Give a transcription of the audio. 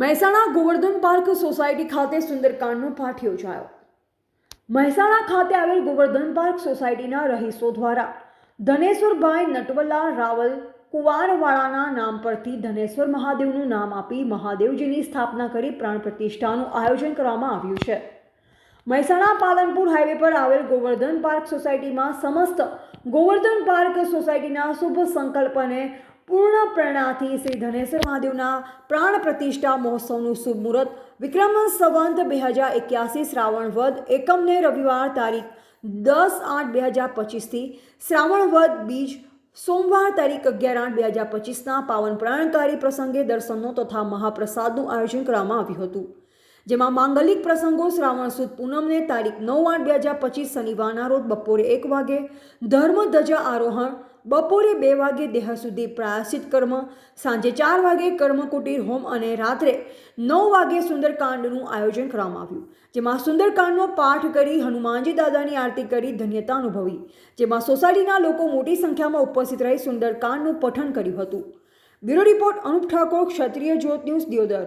Mehsana Govardhan park society ખાતે સુંદરકાંડનો પાઠ યોજાયો. મહેસાણા ખાતે આવેલ ગોવર્ધન પાર્ક સોસાયટીના રહીશો દ્વારા ધનેશ્વરભાઈ નટવલા રાવલ કુવારવાળાના નામ પરથી ધનેશ્વર મહાદેવનું નામ આપી મહાદેવજીની સ્થાપના કરી પ્રાણ પ્રતિષ્ઠાનું આયોજન કરવામાં આવ્યું છે. મહેસાણા પાલનપુર હાઈવે પર આવેલ ગોવર્ધન પાર્ક સોસાયટીમાં સમસ્ત ગોવર્ધન પાર્ક સોસાયટીના શુભ સંકલ્પને પૂર્ણ પ્રેરણાથી શ્રી ધનેશ્વર મહાદેવના પ્રાણ પ્રતિષ્ઠા મહોત્સવનું શુભ મુહૂર્ત વિક્રમ સંવંત બે હજાર એક્યાસી શ્રાવણ વદ એકમને રવિવાર તારીખ દસ આઠ બે હજાર પચીસથી શ્રાવણ વદ બીજ સોમવાર તારીખ અગિયાર આઠ બે હજાર પચીસના પાવન પ્રાણકારી પ્રસંગે દર્શનનો તથા મહાપ્રસાદનું આયોજન કરવામાં આવ્યું હતું. જેમાં માંગલિક પ્રસંગો શ્રાવણ સુદ પૂનમને તારીખ નવ આઠ બે હજાર પચીસ શનિવારના રોજ બપોરે એક વાગે ધર્મધ્વજા આરોહણ, બપોરે બે વાગે દેહ સુધી પ્રાયશ્ચિત કર્મ, સાંજે ચાર વાગે કર્મ કુટીર હોમ અને રાત્રે નવ વાગે સુંદરકાંડનું આયોજન કરવામાં આવ્યું. જેમાં સુંદરકાંડનો પાઠ કરી હનુમાનજી દાદાની આરતી કરી ધન્યતા અનુભવી. જેમાં સોસાયટીના લોકો મોટી સંખ્યામાં ઉપસ્થિત રહી સુંદરકાંડનું પઠન કર્યું હતું. Bureau report Anup Thakor, Kshatriya Jyot news, Deodar.